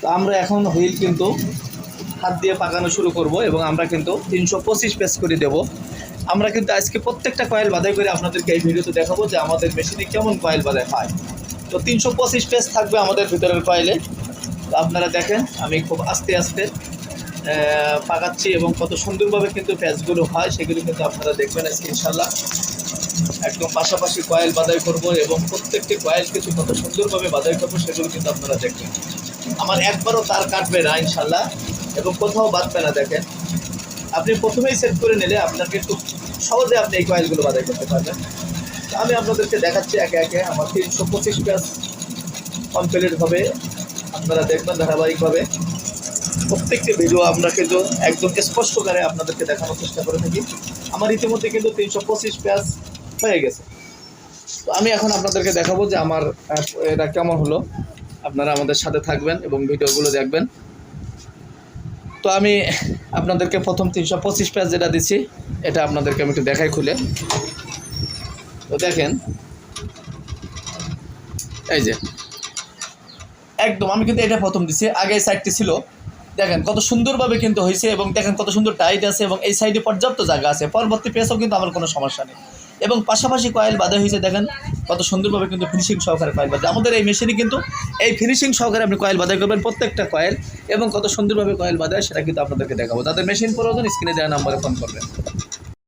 তো আমরা এখন হুইল কিন্তু হাত দিয়ে পাকানো শুরু করব এবং আমরা কিন্তু তিনশো পঁচিশ পেস করে দেব। আমরা কিন্তু আজকে প্রত্যেকটা কয়েল বাধাই করে আপনাদেরকে এই ভিডিওতে দেখাবো যে আমাদের মেশিনে কেমন কয়েল বাধাই হয়। তো তিনশো পঁচিশ পেস থাকবে আমাদের ভিতরের কয়েলে। তো আপনারা দেখেন, আমি খুব আস্তে আস্তে পাকাচ্ছি এবং কত সুন্দরভাবে কিন্তু প্যাচগুলো হয়, সেগুলো কিন্তু আপনারা দেখবেন আজকে ইনশাল্লাহ একদম পাশাপাশি কয়েল বাদাই করব এবং প্রত্যেকটি কয়েল কিছু কত সুন্দরভাবে বাদাই করব, সেগুলো কিন্তু আপনারা দেখবেন। আমার একবারও তার কাটবে না, ইনশাল্লাহ, এবং কোথাও বাঁধবে না, দেখেন। আপনি প্রথমেই সেট করে নিলে আপনাকে কিন্তু সহজে আপনি এই কয়েলগুলো বাদাই করতে পারবেন। আমি আপনাদেরকে দেখাচ্ছি একে একে, আমার তিনশো পঁচিশ প্যাস কমপ্লিট হবে। আপনারা দেখবেন ধারাবাহিকভাবে। প্রত্যেকটি ভিডিও আমরা কিন্তু একদম স্পষ্ট করে আপনাদেরকে দেখানোর চেষ্টা করে থাকি। আমার ইতিমধ্যে কিন্তু তিনশো পঁচিশ প্যাস হয়ে গেছে। তো আমি এখন আপনাদেরকে দেখাবো যে আমার এটা কেমন হলো। আপনারা আমাদের সাথে থাকবেন এবং ভিডিওগুলো দেখবেন। তো আমি আপনাদেরকে প্রথম তিনশো পঁচিশ প্যাস যেটা দিচ্ছি, এটা আপনাদেরকে আমি একটু দেখাই খুলে। তো দেখেন, এই যে, একদম, আমি কিন্তু এটা প্রথম দিছি আগে সাইডটি ছিল, দেখেন কত সুন্দরভাবে কিন্তু হয়েছে এবং দেখেন কত সুন্দর টাইট আছে এবং এই সাইডে পর্যাপ্ত জায়গা আছে। পরবর্তী পেসও কিন্তু আমার কোনো সমস্যা নেই। এবং পাশাপাশি কয়েল বাঁধা হয়েছে, দেখেন কত সুন্দরভাবে কিন্তু ফিনিশিং সহকারে কয়েল বাঁধে। আমাদের এই মেশিনে কিন্তু এই ফিনিশিং সহকারে আপনি কয়েল বাঁধাই করবেন প্রত্যেকটা কয়েল এবং কত সুন্দরভাবে কয়েল বাঁধায় সেটা কিন্তু আপনাদেরকে দেখাবো। তাদের মেশিন প্রয়োজন স্ক্রিনে দেওয়া নাম্বারে ফোন করবেন।